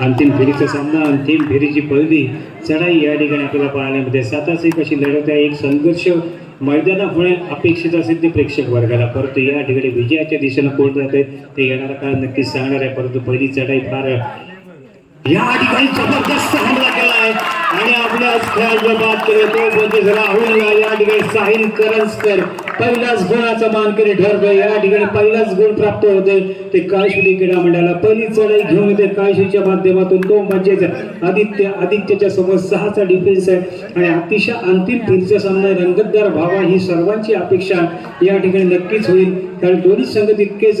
अंतिम फेरीचा सामना अंतिम फेरीची पहिली चढाई या ठिकाणी आपल्याला पाहायला मिळते. सातास एक अशी लढत आहे एक संघर्ष मैदानामुळे होणे अपेक्षित असेल ते प्रेक्षक वर्गाला परंतु. या ठिकाणी विजयाच्या दिशेनं कोण जाते ते येणारा काळ नक्कीच सांगणार आहे. परंतु पहिली चढाई फार या ठिकाणी जबरदस्त आहे. आणि आपल्याच खेळाचा बाद केले तो म्हणजे राहुलला या ठिकाणी साहिल करंजकर. पहिलाच गुणाचा मानकरी ठरतो या ठिकाणी पहिलाच गुण प्राप्त होते ते काळशिवली क्रीडा मंडळाला पहिली चढाई घेऊन येते काळशीच्या माध्यमातून तो म्हणजेच आदित्य आदित्यच्या समोर सहाचा डिफेन्स आहे. आणि अतिशय अंतिम फिरचा सामना रंगतदार व्हावा ही सर्वांची अपेक्षा या ठिकाणी नक्कीच होईल. कारण दोन्ही संघ तितकेच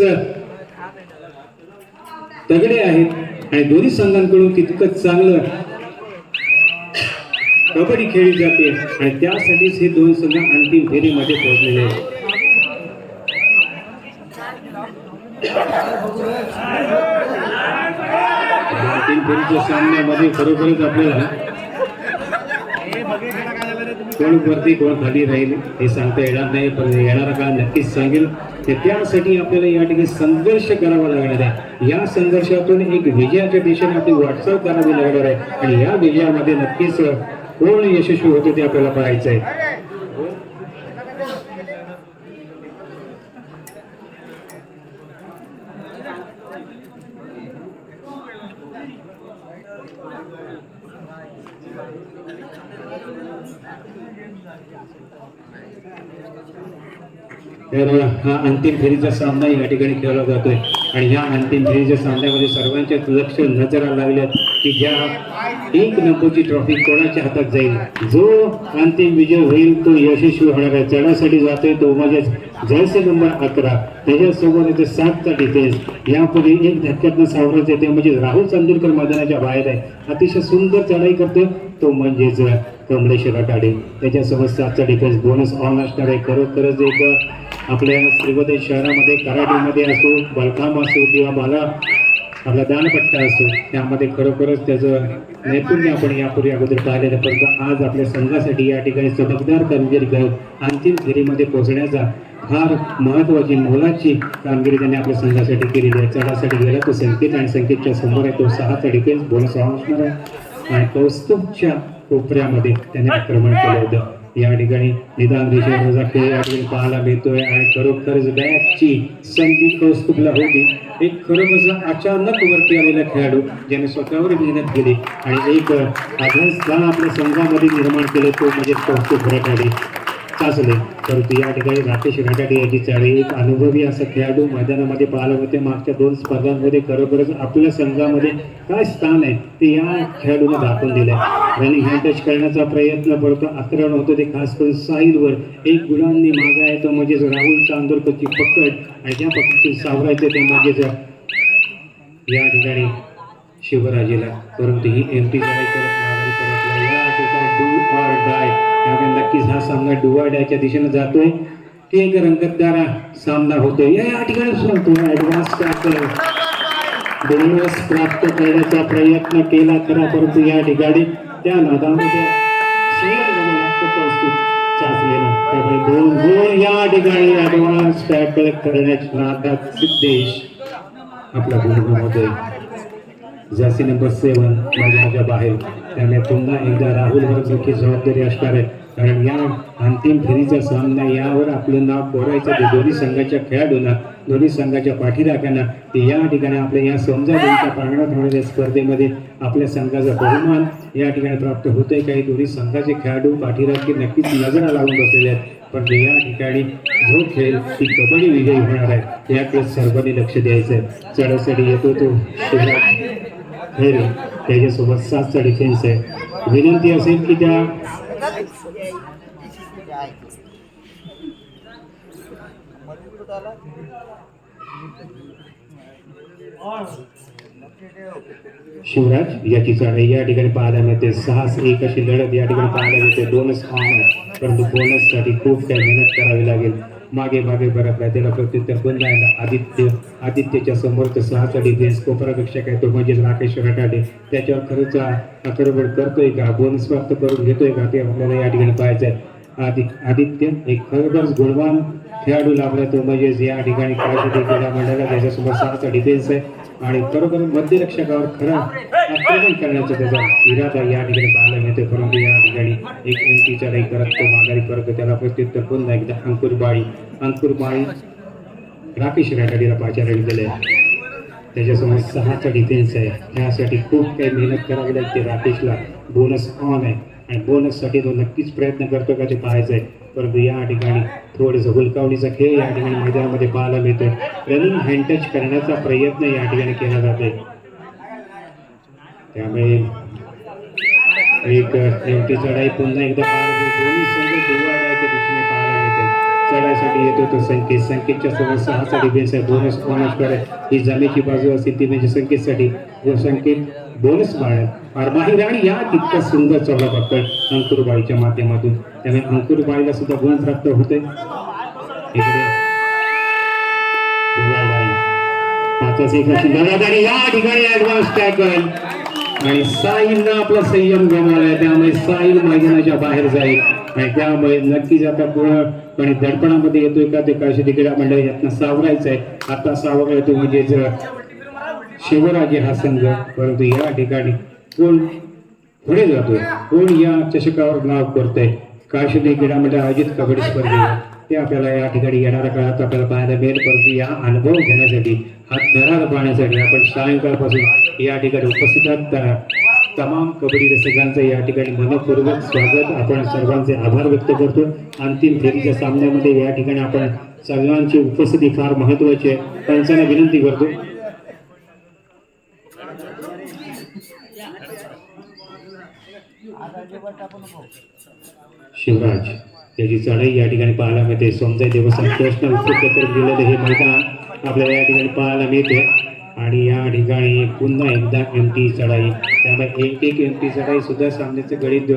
तगडे आहेत. आणि दोन्ही संघांकडून तितकंच चांगलं कबड्डी खेळली जाते आणि त्यासाठीच हे दोन संघ अंतिम फेरीमध्ये पोहोचलेले आहेत. अंतिम फेरीच्या सामन्यामध्ये खरोखरच आपल्याला कोण वरती कोण खाली राहील हे सांगता येणार नाही पण येणारा काळ नक्कीच सांगेल. तर त्यासाठी आपल्याला या ठिकाणी संघर्ष करावा लागणार आहे. या संघर्षातून एक विजयाच्या दिशेने आपली वाटचाल करावी लागणार आहे. आणि या विजयामध्ये नक्कीच कोण यशस्वी होते ते आपल्याला पाहायचं आहे. तर हा अंतिम फेरीचा सामना या ठिकाणी खेळला जातोय. आणि या अंतिम फेरीच्या सामन्यामध्ये सर्वांच्या लक्ष नजरा लागल्यात की ज्या एक नंबरची ट्रॉफी कोणाच्या हातात जाईल? जो अंतिम विजय होईल तो यशस्वी होणार आहे. चढासाठी जातोय तो माझ्या जळसे नंबर अकरा. त्याच्यासोबत येते सातचा डिफेन्स यापुढे एक धक्क्यातनं सावरत येते म्हणजे राहुल चांदूरकर मैदानाच्या बाहेर आहे. अतिशय सुंदर चढाई करतोय. तो म्हणजेच कमलेश रटाडे त्याच्यासोबत सातचा डिफेन्स बोनस ऑन असणार आहे. खरोखरच एक आपल्या श्रीवदे शहरामध्ये कराटेमध्ये असो बलकाम असो किंवा बाला आपला दानपट्टा असो त्यामध्ये खरोखरच त्याचं नैपुण्य आपण यापूर्वी अगोदर पाहिलेलं. परंतु आज आपल्या संघासाठी या ठिकाणी चमकदार कामगिरी करत अंतिम फेरीमध्ये पोहोचण्याचा फार महत्वाची मोलाची कामगिरी त्यांनी आपल्या संघासाठी केलेली आहे. चढासाठी गेला तो संकेत आणि संकेतच्या समोर आहे तो सहाचा डिफेन्स बोनस ऑन असणार आहे. आणि कौस्तुभच्या कोपऱ्यामध्ये त्याने आक्रमण केलं होतं. या ठिकाणी निदान देशाचा खेळ या ठिकाणी पाहायला मिळतोय. आणि खरोखरच बॅकची संधी कौस्तुभला होती. एक खरोखर अचानक वरती आलेला खेळाडू ज्याने स्वतःवर मेहनत केली आणि एक आधार स्थान आपल्या संघामध्ये निर्माण केलं तो म्हणजे कौस्तुभ रटाडे. असले. परंतु या ठिकाणी राकेश रटाडे याची चाळी. एक अनुभवी असा खेळाडू मैदानामध्ये पाहायला होते मागच्या दोन स्पर्धांमध्ये खरोखरच आपल्या संघामध्ये काय स्थान आहे ते या खेळाडूने दाखवून दिलं आहे रनिंग हँड टच करण्याचा प्रयत्न पडतो आक्रमण होतो ते खास करून साईलवर एक गुणांनी मागा आहे म्हणजेच राहुल चांदोरकरची पकड. आणि त्या पकडची सावरायचं ते म्हणजेच या ठिकाणी शिवराजेला. परंतु ही एम टी करत या ठिकाणी डू ऑर डाय त्यामुळे नक्कीच हा सामना डुवाड्याच्या दिशेनं डायच्या दिशेने जातोय. ते एक रंगतदार सामना होतोय. या या ठिकाणी सांगतो ऍडव्हान्स बोनस प्राप्त करण्याचा प्रयत्न केला खरा परंतु या ठिकाणी त्या नादामध्ये त्यामुळे दोन गुण या ठिकाणी ऍडव्हान्स टॅकल करण्याच्या नादात सिद्धेश आपला गुण गमावतोय जर्सी नंबर सेवन माझ्या बाहेर. त्यामुळे पुन्हा एकदा राहुल मोठी जबाबदारी असणार आहे. कारण या अंतिम फेरीचा सामना यावर आपलं नाव कोरायचं ते दोन्ही संघाच्या खेळाडूंना दोन्ही संघाच्या पाठीराख्यांना ते या ठिकाणी आपल्या या समजा देवीच्या प्रांगणात होणाऱ्या स्पर्धेमध्ये आपल्या संघाचा बहुमान या ठिकाणी प्राप्त होतोय. काही दोन्ही संघाचे खेळाडू पाठीराखे नक्कीच नजरा लावून बसलेले आहेत. पण या ठिकाणी जो खेळ ती कबड्डी विजयी होणार आहे याकडे सर्वांनी लक्ष द्यायचं आहे चढासाठी येतो तो त्याच्यासोबत सातचा डिफेन्स आहे विनंती असेल की त्या शिवराज याची चढाई या ठिकाणी पाहायला मिळते सहा एक अशी लढत या ठिकाणी पाहायला मिळते दोनच ऑन आहे परंतु बोनससाठी खूप काही मेहनत करावी लागेल. मागे मागे परत त्याला प्रत्युत्तर बंद आहे आदित्य आदित्यच्या समोर तर सहाचा डिफेन्स कोपरापेक्षा काय तो म्हणजेच राकेश रटाडे. त्याच्यावर खरंच आक्रमण करतोय का? बोनस प्राप्त करून घेतोय का? ते आपल्याला या ठिकाणी पाहायचं आहे आदि आदित्य एक खरोखरच गुणवान खेळाडू लाभला तो म्हणजे या ठिकाणी काळजी क्रीडा मंडळाला त्याच्यासमोर सहाचा डिफेन्स आहे. आणि खरोखर मध्यरक्षकावर खरा आक्रमण करण्याचा त्याचा इरादा या ठिकाणी पाहायला मिळतोय. परंतु या ठिकाणी एक एमटीचा लई करत तो माघारी परत त्याला प्रत्युत्तर पुन्हा एकदा अंकुर बाळी अंकुर बाळी राकेश राठाडीला पाचारण केलंय. त्याच्यासमोर सहाचा डिफेन्स आहे. त्यासाठी खूप काही मेहनत करावी लागते. राकेशला बोनस ऑन आहे. आणि बोनससाठी तो नक्कीच प्रयत्न करतो का ते पाहायचं आहे परंतु या ठिकाणी थोडंसं हुलकावणीचा खेळ या ठिकाणी मैदानामध्ये पाहायला मिळतोय रनिंग हँड टच करण्याचा प्रयत्न या ठिकाणी केला जातोय त्यामुळे एक एमटी चढाई पुन्हा एकदा पाहायला मिळते. दोन्ही संघ दुवाड्याच्या दिशेने पाहायला मिळते चढाईसाठी येतो तो संकेत. संकेतच्या सोबत सहासाठी डिफेन्स बोनस बोनसकडे ही जमेची बाजू असेल ती म्हणजे संकेतसाठी. व संकेत बोनस बाळ अरबाही राणी या तितका सुंदर चढला पकड अंकुरबाईच्या माध्यमातून. त्यामुळे अंकुरबाईला सुद्धा गुण प्राप्त होते. या ठिकाणी ऍडव्हान्स टॅकल आणि साईलनं आपला संयम गमावलाय त्यामुळे साईल मैदानाच्या बाहेर जाईल. आणि त्यामुळे नक्कीच आता पण दडपणामध्ये येतोय का ते काशी क्रीडा मंडळ यातनं सावरायचं आहे आता सावरला येतो म्हणजेच शिवराजे हा संघ. परंतु या ठिकाणी कोण पुढे जातोय? कोण या चषकावर नाव करतोय? काशिदी क्रीडा मंडळ आयोजित कबड्डी स्पर्धेला. ते आपल्याला या ठिकाणी येणाऱ्या काळात आपल्याला पाहायला मिळेल. परंतु या अनुभव घेण्यासाठी हा थरार पाहण्यासाठी आपण सायंकाळपासून या ठिकाणी उपस्थित आहात. तमाम कबड्डी रसिकांचं या ठिकाणी मनपूर्वक स्वागत. आपण सर्वांचे आभार व्यक्त करतो. अंतिम फेरीच्या सामन्यामध्ये या ठिकाणी आपण सर्वांची उपस्थिती फार महत्वाची आहे. पंचांना विनंती करतो. शिवराज त्याची चढाई या ठिकाणी पाहायला मिळते. सोमजाई देवस्थान उपलब्ध करून दिलेलं हे मैदान आपल्याला या ठिकाणी पाहायला मिळते. आणि या ठिकाणी पुन्हा एकदा एम टी चढाई. त्यामुळे एक एक एम टी चढाई सुद्धा सामन्याचं गणित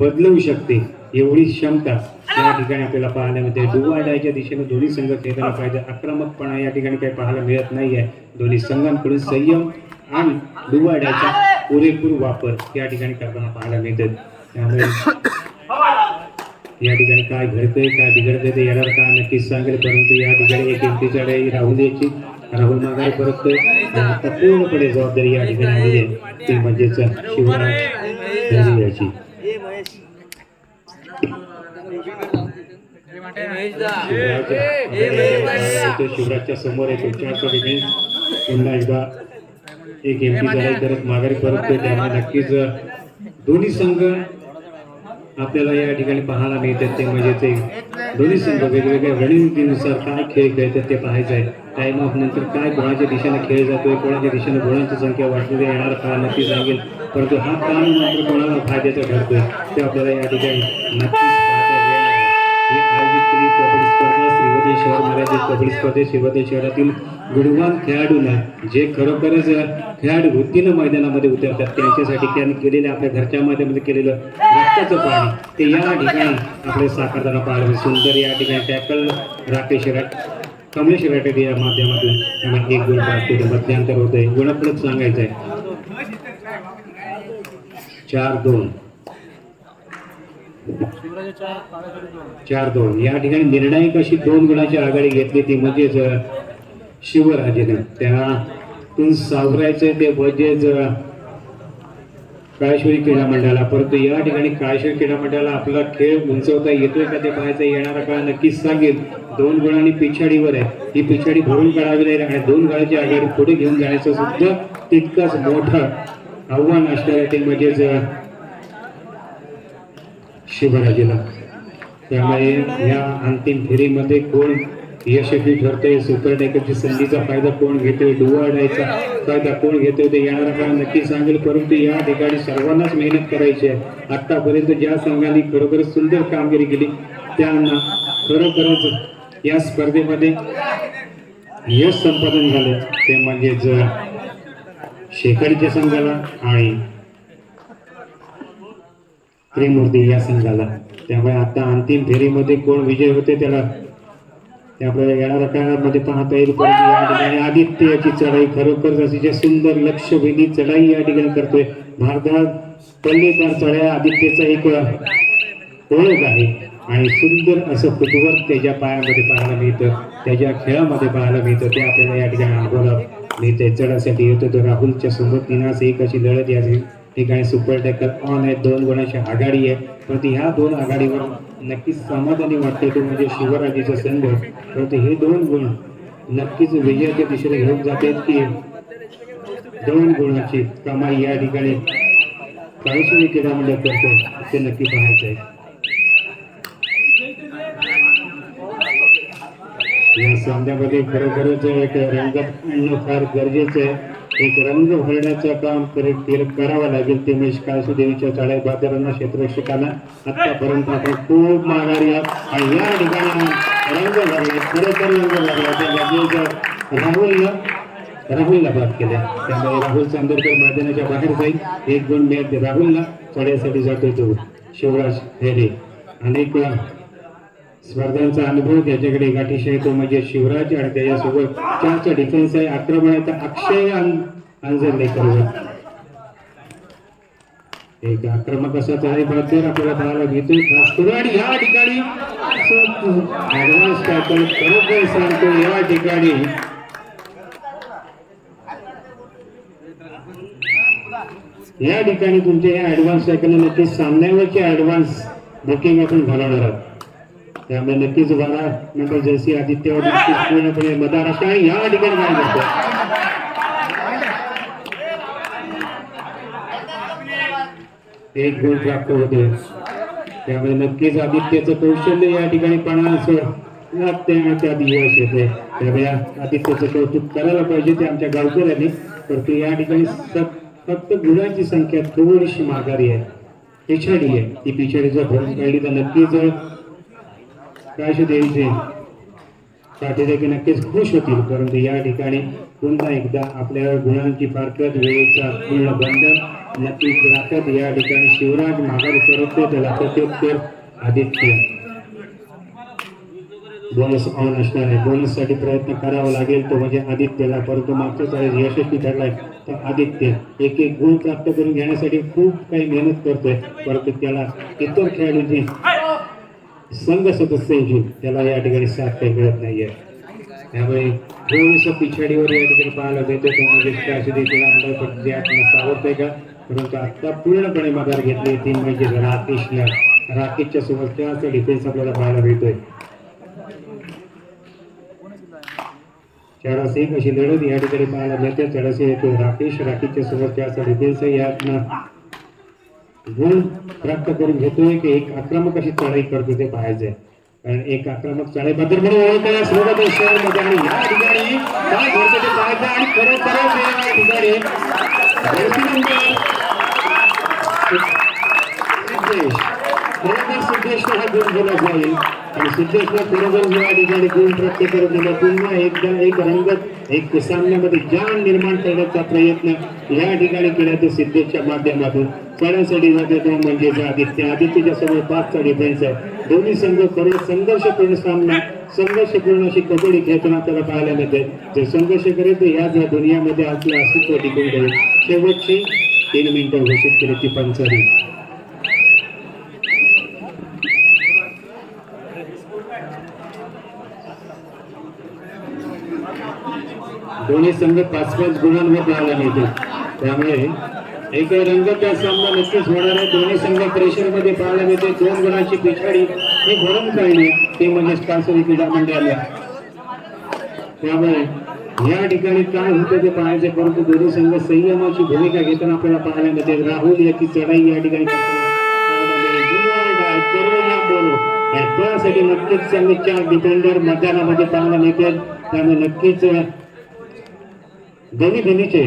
बदलवू शकते एवढी क्षमता या ठिकाणी आपल्याला पाहायला मिळते. डुवाडायच्या दिशेने दोन्ही संघ खेळताना पाहिजे आक्रमकपणा या ठिकाणी काही पाहायला मिळत नाही आहे दोन्ही संघांकडून संयम आणि डुवाड्याचा पुरेपूर वापर या ठिकाणी करताना पाहायला मिळतात त्यामुळे या ठिकाणी काय घडतंय काय बिघडतंय ते येणार का नक्कीच सांगेल परंतु या ठिकाणी एक एमटी चढाई राहुल याची राहुल माघारी परततोय आता पूर्णपणे जबाबदारी या ठिकाणी आलेली आहे. ती म्हणजेच शिवराज याची शिवराज शिवराजच्या समोर एक चारशे डिफेन्स पुन्हा एकदा एक एमटी चढाई करत माघारी परततोय त्यामुळे नक्कीच दोन्ही संघ आपल्याला या ठिकाणी पाहायला मिळतात. ते म्हणजे ते दोन्ही संघ वेगवेगळ्या रणनीतीनुसार काय खेळ खेळतात ते पाहायचं आहे. टाईम ऑफ नंतर काय कोणाच्या दिशेने खेळ जातोय कोणाच्या दिशेने गुणांची संख्या वाढलेली येणार का नक्की सांगेल. परंतु हा काम मात्र कोणाला फायद्याचा ठरतोय ते आपल्याला या ठिकाणी नक्कीच आयोजित केली कबड्डी स्पर्धा श्रीवर्धन शहर मर्यादित कबड्डी स्पर्धेत श्रीवर्धन शहरातील गुणवान खेळाडूंना जे खरोखरच खेळाडू वृत्तीनं मैदानामध्ये उतरतात त्यांच्यासाठी त्यांनी केलेलं आपल्या घरच्या मैदानामध्ये केलेलं रक्ताचं पाणी ते या ठिकाणी आपले साकारताना पाहायला सुंदर या ठिकाणी टॅकल राकेश राट कमलेश राठे या माध्यमातून त्यामुळे एक गुण प्राप्त होते मध्यांतर होतंय. गुणफलक सांगायचं आहे चार दोन. चार दोन. या ठिकाणी निर्णायक अशी दोन गुणाची आघाडी घेतली ती म्हणजेच शिवराजेनं. त्यातून सावरायचं ते म्हणजेच काळेश्वरी क्रीडा मंडळाला. परंतु या ठिकाणी काळेश्वरी क्रीडा मंडळाला आपला खेळ उंचवता येतोय का ते पाहायचं येणारा काळ नक्कीच सांगेल. दोन गुणांनी पिछाडीवर आहे. ही पिछाडी भरून काढावी लागेल आणि दोन गुणाची आघाडी पुढे घेऊन जाण्याचं सुद्धा तितकंच मोठं आव्हान असणार ते म्हणजेच शिवराजीला शिवराजेला. त्यामुळे या अंतिम फेरीमध्ये कोण यशस्वी ठरतोय. सुपरटेकरची संधीचा फायदा कोण घेतोय? डुवाडायचा फायदा कोण घेतोय ते येणारा काळ नक्की सांगेल. परंतु या ठिकाणी सर्वांनाच मेहनत करायची आहे. आतापर्यंत ज्या संघांनी खरोखरच सुंदर कामगिरी केली त्यांना खरोखरच या स्पर्धेमध्ये यश संपादन झालं. ते म्हणजेच शेकडीच्या संघाला आणि त्रिमूर्ती या संघाला. त्यामुळे आता अंतिम फेरीमध्ये कोण विजय होते त्याला ते आपल्याला येणाऱ्या काळामध्ये पाहता येईल. परंतु या ठिकाणी आदित्य याची चढाई खरोखर अतिशय सुंदर लक्षवेधी चढाई या ठिकाणी करतोय. भारतात पल्लेदार चढाई आदित्यचा एक ओळख आहे. आणि सुंदर असं फुटवर त्याच्या पायामध्ये पाहायला मिळतं. त्याच्या खेळामध्ये पाहायला मिळतं. ते आपल्याला या ठिकाणी अनुभवायला मिळते चढासाठी येतो तर राहुलच्या सोबत. निनास एक अशी लढत या ठिकाणी सुपर टॅकर ऑन आहे. दोन गुणाची आघाडी आहे. परंतु ह्या दोन आघाडीवर नक्कीच समाधानी वाटते तो म्हणजे शिवराजीचा संघ. परंतु हे दोन गुण नक्कीच विजयाच्या दिशेने घेऊन जाते की दोन गुणाची कमाई या ठिकाणी काळेश्वरी क्रीडा मंडळ करतो ते नक्की पाहायचं आहे. या सामन्यामध्ये खरोखरच एक रंगत आणणं फार गरजेचं आहे. एक रंग भरण्याचं काम करीत करावं लागेल. ते म्हणजे काळसूदेवीच्या चाळ्या बाजारांना क्षेत्ररक्षकांना आतापर्यंत आपण खूप माघारी आहोत. आणि या ठिकाणी रंग भरले खरोखर रंग भरला त्या राहुलनं राहुलला बाद केल्या त्यामुळे राहुल चांदोरकर मैदानाच्या बाहेर जाईल. एक गुण मिळत राहुलला चढ्यासाठी जातोय तो. शिवराज हेरे. अनेक स्पर्धांचा अनुभव त्याच्याकडे गाठीशी तो म्हणजे शिवराज आणि त्याच्यासोबत चारचा डिफेन्स आहे. आक्रमण आहे तर अक्षय अंजरलेकर एक आक्रमक असा तरी बद्दल आपल्याला पाहायला घेतो खास करून आणि या ठिकाणी ऍडव्हान्स टॅकल खरोखर सांगतो या ठिकाणी. या ठिकाणी तुमच्या या ऍडव्हान्स सायकल नक्कीच सामन्यावरचे ऍडव्हान्स बुकिंग आपण घालवणार आहोत. त्यामुळे नक्कीच बारा नंबर जर्सी आदित्यवर पूर्णपणे मदार आणि या ठिकाणी काय करतो एक गोल प्राप्त होते त्यामुळे नक्कीच आदित्यचं कौशल्य या ठिकाणी पणास लागते आणि त्यात यश येते त्यामुळे आदित्यचं कौतुक करायला पाहिजे ते आमच्या गावकऱ्यांनी परंतु या ठिकाणी फक्त गुणांची संख्या थोडीशी माघारी आहे। पिछाडी आहे. ती पिछाडी जर भरून काढली तर नक्कीच काशी देवीचे साठी नक्कीच खुश होतील. परंतु या ठिकाणी पुन्हा एकदा आपल्या गुणांची फारकत वेळेचा पूर्ण बंद नक्कीच राखत या ठिकाणी शिवराज माघारी परततो त्याला प्रत्युत्तर आदित्य. बोनस ऑन असणार आहे. बोनससाठी प्रयत्न करावा लागेल तो म्हणजे आदित्यला. परंतु मागच्या वेळेस यशस्वी ठरलाय तर आदित्य एक एक गुण प्राप्त करून घेण्यासाठी खूप काही मेहनत करतोय. परंतु त्याला इतर खेळाडूंची संघ सदस्यांची त्याला या ठिकाणी साथ काही मिळत नाहीये. त्यामुळे थोडस पिछाडीवर या ठिकाणी पाहायला मिळते तो म्हणजे त्यासाठी सावरतोय का? परंतु आता पूर्णपणे माघार घेतली ती म्हणजे राकेशला राकेशच्या सोबत त्याचा डिफेन्स आपल्याला पाहायला मिळतोय चारास एक अशी लढत या ठिकाणी पाहायला मिळते. चढासे येतो राकेश राकेशच्या सोबत त्याचा डिफेन्स यातनं गुण प्राप्त करून घेतोय की एक आक्रमक अशी चढाई करतो ते पाहायचंय कारण एक आक्रमक चढाई बद्दल म्हणून ओळखल्या सर्व शहरमध्ये आणि या ठिकाणी काय घडतं ते पाहायचं आणि खरं या ठिकाणी धरती नंबर सिद्धेश हा गुण दिला जाईल आणि सिद्धेशला खरोखर या ठिकाणी गुण प्राप्त करत दिला पुन्हा एकदा एक रंगत एक सामन्यामध्ये जाण निर्माण करण्याचा प्रयत्न या ठिकाणी केला तो सिद्धेशच्या माध्यमातून. चढ्यासाठी जाते तो म्हणजे आदित्य. आदित्यच्या समोर पाचचा डिफेन्स आहे. दोन्ही संघ खरं संघर्षपूर्ण सामना संघर्षपूर्ण अशी कबड्डी खेळताना त्याला पाहायला मिळते. जर संघर्ष करेल तर याच या दुनियामध्ये आपलं अस्तित्व टिकून राहील शेवटची तीन मिनिटं घोषित केली ती पंचारी दोन्ही संघ पाच पाच गुणांवर लावला मिळते त्यामुळे एक रंगत सामना नक्कीच होणार आहे. दोन्ही संघ प्रेशरमध्ये पाहायला मिळते. दोन गुणांची पिछाडी हे भरून काढली ते म्हणजे कासरी क्रीडा मंडळाला त्यामुळे या ठिकाणी काय होतं ते पाहायचं परंतु दोन्ही संघ संयमाची भूमिका घेताना आपल्याला पाहायला मिळते. राहुल याची चढाई या ठिकाणी त्यासाठी नक्कीच त्यांनी चार डिफेंडर मैदानामध्ये पाहायला निघेल त्यामुळे नक्कीच दोन्ही दोन्हीचे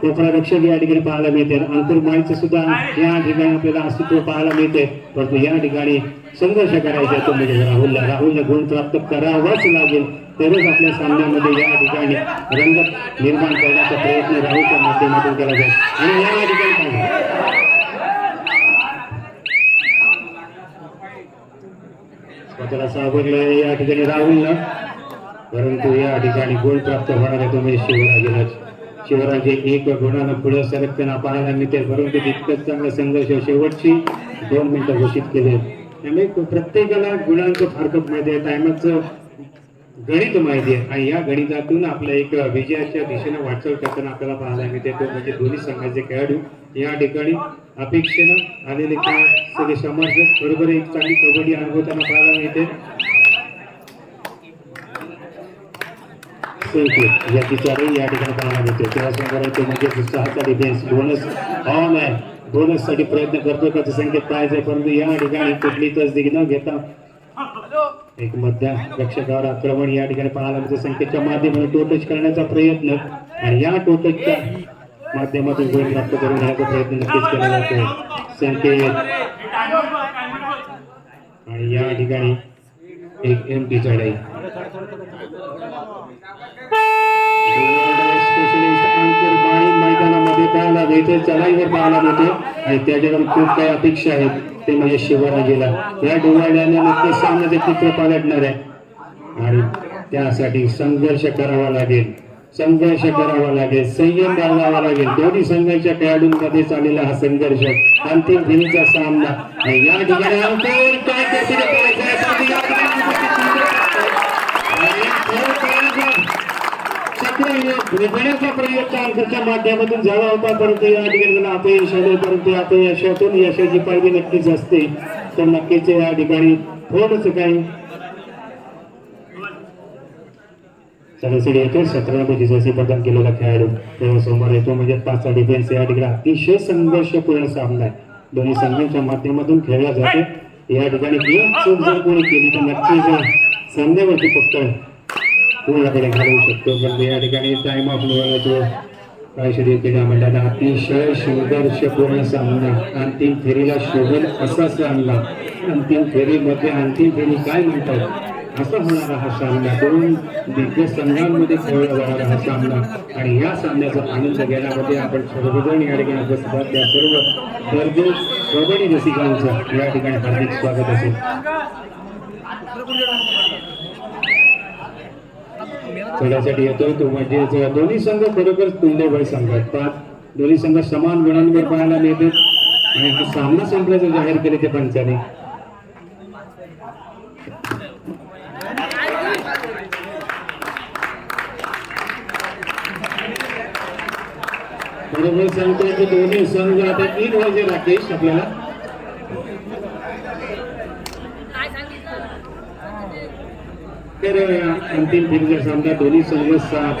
कोपरा रक्षक या ठिकाणी पाहायला मिळते. अंकुर माळीचं सुद्धा या ठिकाणी आपल्याला अस्तित्व पाहायला मिळते. परंतु या ठिकाणी संघर्ष करायचा तो म्हणजे राहुलला राहुलला गुण प्राप्त करावाच लागेल. तरच आपल्या सामन्यामध्ये या ठिकाणी रंग निर्माण करण्याचा प्रयत्न राहुलच्या माध्यमातून केला जाईल. आणि या ठिकाणी त्याला सावरलं या ठिकाणी राहुलला परंतु या ठिकाणी गोल प्राप्त होणार आहे तो म्हणजे शिवराजेला शिवराजे एक गुणानं पुढे सरकताना पाहायला मिळते परंतु तितकंच चांगला संघर्ष शेवटची दोन मिनिटं घोषित केले. त्यामुळे प्रत्येकाला गुणांचं फारकत माहिती आहे. टायमाचं गणित माहिती आहे. आणि या गणितातून आपल्या एक विजयाच्या दिशेने वाटचाल करताना आपल्याला पाहायला मिळते तो म्हणजे दोन्ही संघाचे खेळाडू. या ठिकाणी अपेक्षेनं आलेले काय सगळे समर्थक बरोबर एक चांगली कबड्डी अनुभवताना पाहायला मिळते. या या ठिकाणी पाहायला मिळते. त्याचबरोबर तो म्हणजे सहाचा डिफेन्स बोनस ऑन आहे बोनससाठी प्रयत्न करतो त्याचे संकेत पाहायचे परंतु या ठिकाणी कुठली तसदी न घेता एक मध्य रक्षकावर आक्रमण या ठिकाणी पाहायला मिळते. संकेतच्या माध्यमातून टोटच करण्याचा प्रयत्न. आणि या टोटच्या माध्यमातून गोल प्राप्त करून घेण्याचा प्रयत्न नक्कीच केला जातो संकेत. आणि या ठिकाणी एक एम टी चढाई. मैदानामध्ये पाहायला मिळते चढाईवर पाहायला मिळते आणि त्याच्याकडून खूप काही अपेक्षा आहेत. ते म्हणजे शिवराजीला. या डोवाड्याने नक्कीच सामन्याचे चित्र पालटणार आहे. आणि त्यासाठी संघर्ष करावा लागेल. संघर्ष करावा लागेल. संयम बाळगावा लागेल. दोन्ही संघाच्या खेळाडूंमध्ये चाललेला हा संघर्ष अंतिम फेरीचा सामना या ठिकाणी अंकुर माध्यमातून झाला होता. परंतु या ठिकाणी अपयश आले. परंतु अपयशातून यशाची पाहिजे नक्कीच असते. तर नक्कीच या ठिकाणी थोडस काही सरासरी येतो सतरा नंबर प्रदान केलेला खेळाडू. तेव्हा समोर येतो म्हणजे पाचचा डिफेन्स या ठिकाणी अतिशय संघर्षपूर्ण सामना आहे. दोन्ही संघांच्या माध्यमातून खेळला जातो. या ठिकाणी एक चूक जर कोणी केली तर नक्कीच सामन्यावरती पक्कड पूर्णपणे घालवू शकतो. पण या ठिकाणी टाइम ऑफ जो कायशरी क्रीडा मंडळाला अतिशय संघर्षपूर्ण सामना. अंतिम फेरीला शोभेल असा सामना. अंतिम फेरीमध्ये अंतिम फेरी काय म्हणतात? असा होणारा हा सामना दोन दिव्य संघांमध्ये खेळला जाणारा हा सामना आणि या सामन्याचा आनंद घेण्यामध्ये आपण सर्वजण या ठिकाणी उपस्थित आहात. त्या सर्व गरजू कबड्डी रसिकांचं या ठिकाणी हार्दिक स्वागत असेल. खेळासाठी येतोय तो म्हणजे दोन्ही संघ खरोखर तुल्यबळ संघ पाच दोन्ही संघ समान गुणांवर पाहायला मिळतात. आणि हा सामना संपल्याचं जाहीर केले ते पंचाने. बरोबर सांगतोय की दोन्ही संघ आता तीन वाजे राकेश आपल्याला. तर अंतिम फेरीचा सामना दोन्ही संघ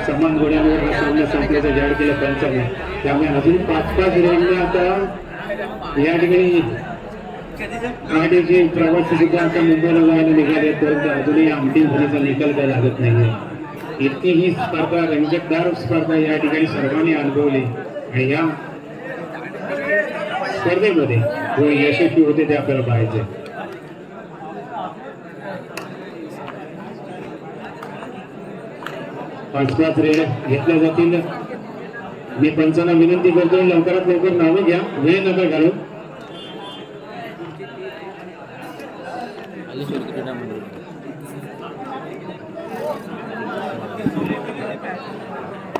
समान गोड्यांवर हा सामना संपल्याचं जाहीर केलं पंचाने त्यामुळे अजून पाच पाच रेल्वे आता या ठिकाणी पहाटेचे प्रवासी सुद्धा आता मुंबईला जायला निघाले परंतु अजूनही अंतिम फिरीचा निकाल काय लागत नाहीये. इतकी ही स्पर्धा रंजकदार स्पर्धा या ठिकाणी सर्वांनी अनुभवली. आणि या स्पर्धेमध्ये जो यशस्वी होते ते आपल्याला पाहायचे. पाच पाच रेड घेतल्या जातील. मी पंचांना विनंती करतो लवकरात लवकर नावं घ्या. वेळ नका घालू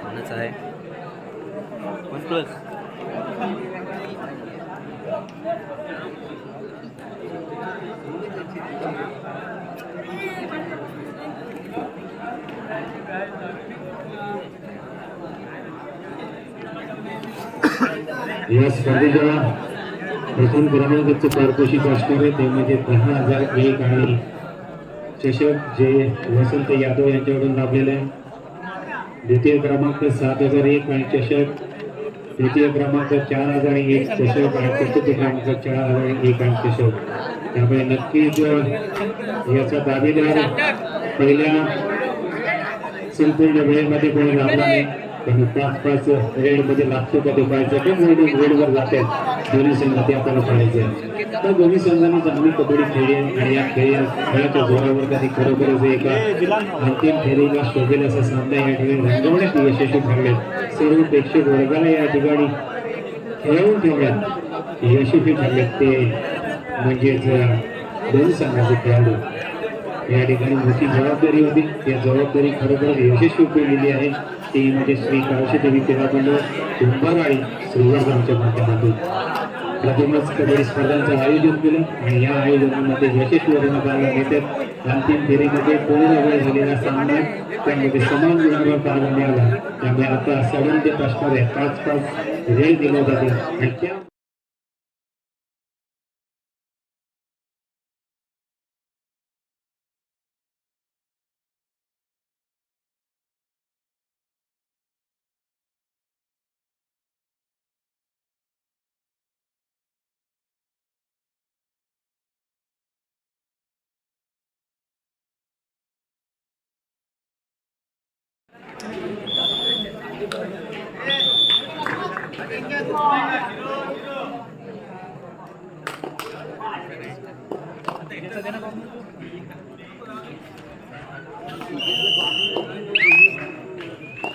कोणाचं आहे वन प्लस या स्पर्धेला प्रथम क्रमांकाचे पारितोषिक असणारे ते म्हणजे दहा हजार एक आणि चषक जे वसंत यादव यांच्याकडून लाभलेले आहे. द्वितीय क्रमांक सात हजार एक आणि चषक तृतीय क्रमांक चार हजार एक चषक आणि चतुर्थ क्रमांक चार हजार एक आणि चषक त्यामुळे नक्कीच याचा दावेदार पहिल्या संपूर्ण वेळेमध्ये कोणी लाभला नाही. पण रेडमध्ये लागतो का ते पाहायचं मोठी रेडवर जातात दोन्ही ते आपल्याला पाहायचे तर दोन्ही संघांनी चांगली कबड्डी खेळली आणि या खेळ खेळाच्या जोरावर कधी खरोखरच एका अंतिम फेरीला शोभेल असा सामना या ठिकाणी रंगवण्यात यशस्वी ठरले. सर्व प्रेक्षक वर्गाला या ठिकाणी खेळवून ठेवण्यात यशस्वी ठरले. ते म्हणजेच दोन्ही संघाचे खेळाडू. या ठिकाणी मोठी जबाबदारी होती. त्या जबाबदारी खरोखर यशस्वी केलेली आहे. ते म्हणजे श्री काळशी देवी क्रीडा मंडळ कुंभार आणि श्रीवर्धनच्या माध्यमातून. प्रथमच कबड्डी स्पर्धांचं आयोजन केलं आणि या आयोजनामध्ये यशस्वी पाहायला मिळतात अंतिम फेरीमध्ये पूर्ण वेळ झालेला सामना त्यामध्ये समान गुणांवर पाहायला मिळाला. त्यामुळे आता सडन देत असणारे पाच पाच वेळ दिला जातो आणि त्या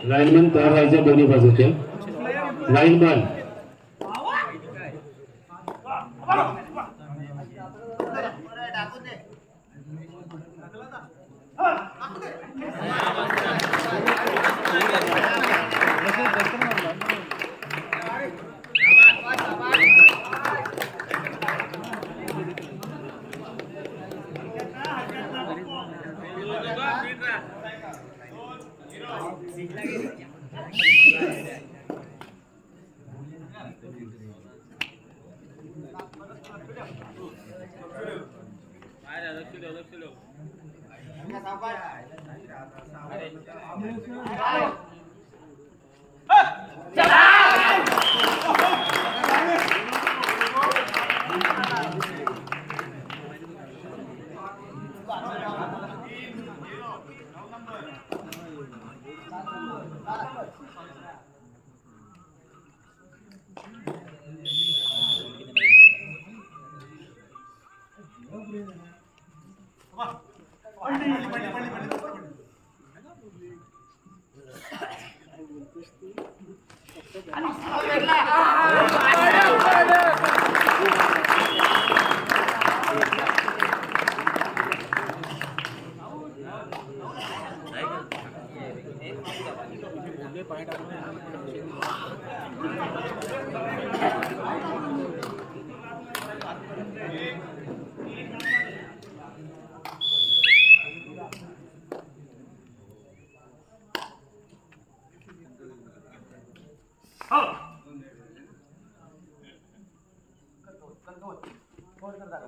लाईनमॅन तयार व्हायचं दोन्ही बाजूच्या. Lineman. ¡Vamos! ¡Vamos! ¡Vamos! ¡Vamos! ¡Vamos! కోరుకుంటారు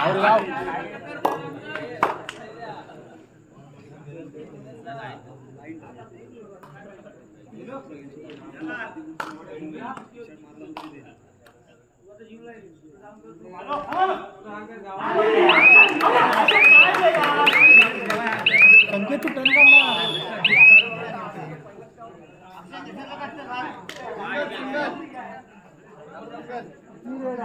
Đậu được không? Tengke tuh tengkan lah. Tengkan.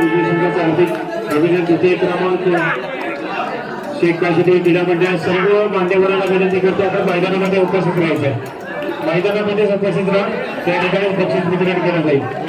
विजय संघाचा हार्दिक अभिनंदन द्वितीय क्रमांक शेख काशिदी क्रीडा मंडळ सर्व मान्यवरांना विनंती करतो. आपण मैदानामध्ये उपस्थित राहायचं मैदानामध्येच उपस्थित राहा त्या ठिकाणी बक्षीस वितरण केलं जाईल.